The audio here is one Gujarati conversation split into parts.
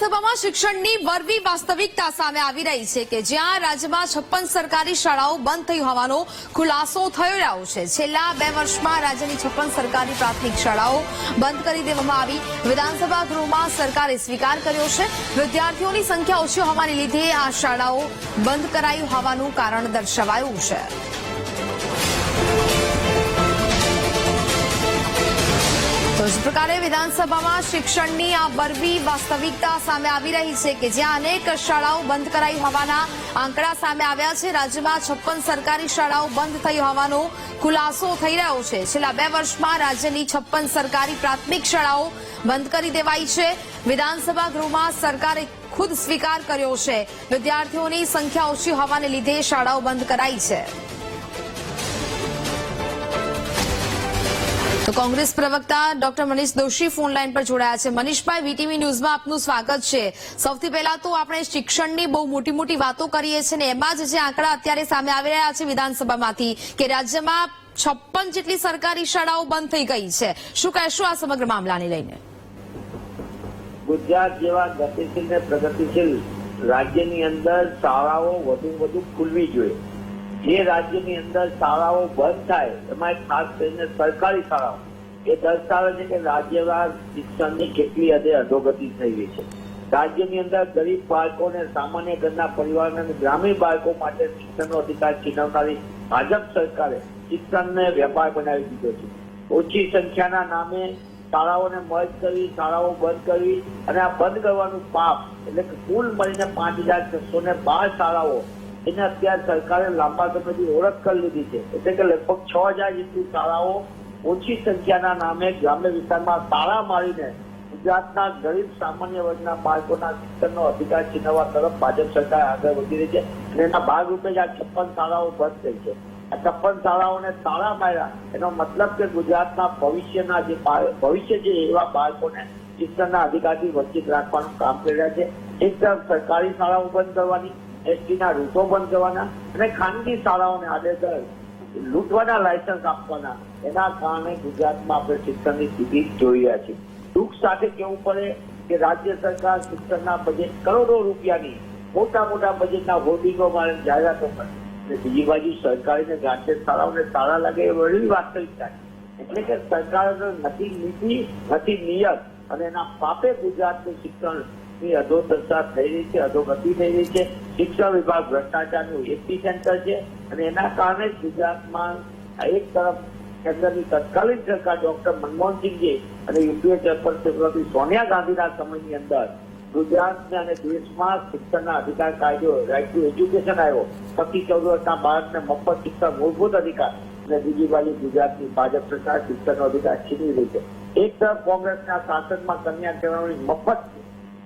વિધાનસભામાં શિક્ષણની વરવી વાસ્તવિકતા સામે આવી રહી છે કે જ્યાં રાજ્યમાં છપ્પન સરકારી શાળાઓ બંધ થઈ હોવાનો ખુલાસો થઈ રહ્યો છે. છેલ્લા બે વર્ષમાં રાજ્યની છપ્પન સરકારી પ્રાથમિક શાળાઓ બંધ કરી દેવામાં આવી. વિધાનસભા ગૃહમાં સરકારે સ્વીકાર કર્યો છે. વિદ્યાર્થીઓની સંખ્યા ઓછી હોવાને લીધે આ શાળાઓ બંધ કરાઈ હોવાનું કારણ દર્શાવાયું છે. તો પ્રકારે વિધાનસભામાં શિક્ષણની આ બરવી વાસ્તવિકતા સામે આવી રહી છે કે જ્યાં અનેક શાળાઓ બંધ કરાઈ હોવાના આંકડા સામે આવ્યા છે. રાજ્યમાં છપ્પન સરકારી શાળાઓ બંધ થઈ હોવાનો ખુલાસો થઈ રહ્યો છે. છેલ્લા બે વર્ષમાં રાજ્યની છપ્પન સરકારી પ્રાથમિક શાળાઓ બંધ કરી દેવાઈ છે. વિધાનસભા ગૃહમાં સરકારે ખુદ સ્વીકાર કર્યો છે. વિદ્યાર્થીઓની સંખ્યા ઓછી હોવાને લીધે શાળાઓ બંધ કરાઈ છે. તો કોંગ્રેસ પ્રવક્તા doctor Manish Doshi phone line પર જોડાયા છે. મનીષભાઈ, વીટીવી ન્યૂઝમાં આપનું સ્વાગત છે. સૌથી પહેલા તો આપણે શિક્ષણની બહુ મોટી મોટી વાતો કરીએ છીએ ને એમાં જ જે આંકડા અત્યારે સામે આવી રહ્યા છે વિધાનસભામાંથી કે રાજ્યમાં છપ્પન જેટલી સરકારી શાળાઓ બંધ થઈ ગઈ છે. શું કહેશો આ સમગ્ર મામલાને લઈને? ગુજરાત જેવા ગતિશીલ ને પ્રગતિશીલ રાજ્યની અંદર શાળાઓ વધુ વધુ ખુલવી જોઈએ. જે રાજ્યની અંદર શાળાઓ બંધ થાય, એમાં ખાસ કરીને સરકારી શાળાઓ, એ દર્શાવે છે કે રાજ્યના શિક્ષણની કેટલી હદે અધોગતિ થઈ ગઈ છે. રાજ્યની અંદર ગરીબ બાળકોને સામાન્ય ઘરના પરિવાર અને ગ્રામીણ બાળકો માટે શિક્ષણનો અધિકાર છીનવનારી ભાજપ સરકારે શિક્ષણને વેપાર બનાવી દીધો છે. ઓછી સંખ્યાના નામે શાળાઓને મર્જ કરવી શાળાઓ બંધ કરવી અને આ બંધ કરવાનું પાપ, એટલે કે કુલ મળીને પાંચ હજાર છસો ને બાર શાળાઓ એને અત્યારે સરકારે લાંબા સમયથી ઓળખ કરી લીધી છે. એટલે કે લગભગ છ હજાર જેટલી શાળાઓ ઓછી સંખ્યાના નામે ગ્રામ્ય વિસ્તારમાં તાળા મારીને ગુજરાતના ગરીબ સામાન્ય વર્ગના બાળકોના શિક્ષણનો અધિકાર છીનવવા તરફ ભાજપ સરકાર આગળ વધી રહી છે અને એના ભાગરૂપે જ આ છપ્પન શાળાઓ બંધ થઈ છે. આ છપ્પન શાળાઓને તાળા માર્યા. એનો મતલબ કે ગુજરાતના ભવિષ્યના જે ભવિષ્ય છે એવા બાળકોને શિક્ષણના અધિકારથી વંચિત રાખવાનું કામ કરી રહ્યા છે. એક તરફ સરકારી શાળાઓ બંધ કરવાની એસટીના રૂટો બંધ કરવાના અને ખાનગી શાળાઓને આડેધડ લૂંટવાના લાયસન્સ આપવાના. એના કારણે ગુજરાતમાં આપણે શિક્ષણની સ્થિતિ જોઈ રહ્યા છીએ. દુઃખ સાથે કહેવું પડે કે રાજ્ય સરકાર શિક્ષણના બજેટ કરોડો રૂપિયાની મોટા મોટા બજેટના હોર્ડિંગો મારે જાહેરાતો કરે. અને બીજી બાજુ સરકારી ને ગ્રાન્ટેડ શાળાઓને સારા લાગે એ વળી વાસ્તવિકતા એટલે કે સરકારનો નથી નીતિ, નથી નિયત અને એના પાપે ગુજરાતનું શિક્ષણ ની અધોદશા થઈ રહી છે, અધોગતિ થઈ રહી છે, શિક્ષણ વિભાગ ભ્રષ્ટાચારનું એપી સેન્ટર છે અને એના કારણે જ ગુજરાતમાં એક તરફ કેન્દ્રની તત્કાલીન સરકાર ડોક્ટર મનમોહનસિંહજી અને યુપીએ ચેરપર્સન સોનિયા ગાંધીના સમયની અંદર ગુજરાતને અને દેશમાં શિક્ષણના અધિકાર કાયદો રાઇટ ટુ એજ્યુકેશન આવ્યો. પચીસ ચૌદ વર્ષના બાળકને મફત શિક્ષણ મૂળભૂત અધિકાર અને બીજી બાજુ ગુજરાતની ભાજપ સરકાર શિક્ષણનો અધિકાર છીનવી રહી છે. એક તરફ કોંગ્રેસના શાસનમાં કન્યા કેળવણી મફત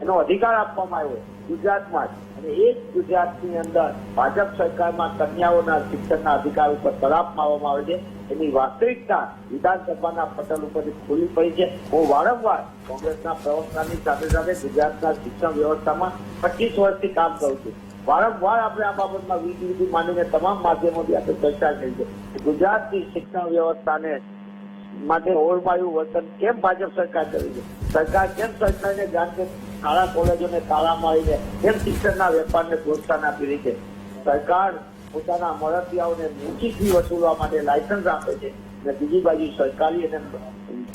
એનો અધિકાર આપવામાં આવ્યો ગુજરાતમાં જ. અને એ જ ગુજરાતની અંદર ભાજપ સરકારમાં કન્યાઓના શિક્ષણના અધિકાર ઉપર તરાપ મારવામાં આવે છે. એની વાસ્તવિકતા વિધાનસભાના પટલ ઉપરથી ખુલ્લી પડી છે. હું વારંવાર કોંગ્રેસના પ્રવક્તાની સાથે સાથે ગુજરાતના શિક્ષણ વ્યવસ્થામાં પચીસ વર્ષથી કામ કરું છું. વારંવાર આપણે આ બાબતમાં વિધિ વિધિ માનીને તમામ માધ્યમોથી આપણે ચર્ચા કરી છે ગુજરાતની શિક્ષણ વ્યવસ્થાને માટે ઓળમાયું વર્તન કેમ ભાજપ સરકાર કરી છે? સરકાર કેમ સરકારને જાણકે શાળા કોલેજોને તાળા મારીને કેમ શિક્ષણના વેપારને પ્રોત્સાહન આપી રહી છે? સરકાર પોતાના મળતિયાઓને ઊંચી ફી વસૂલવા માટે લાયસન્સ આપે છે અને બીજી બાજુ સરકારી અને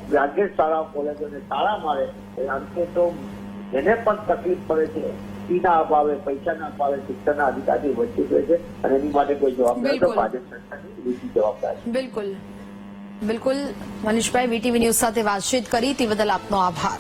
ગ્રાન્ટેડ શાળા કોલેજોને તાળા મારે અંતે તો એને પણ તકલીફ પડે છે ફીના અભાવે પૈસાના અભાવે શિક્ષણના અધિકારી વંચિત રહે છે અને એની માટે કોઈ જવાબદાર તો ભાજપ સરકારની બીજી જવાબદાર બિલકુલ. બિલકુલ મનીષભાઈ વીટીવી ન્યૂઝ સાથે વાતચીત કરી. તે બદલ આપનો આભાર.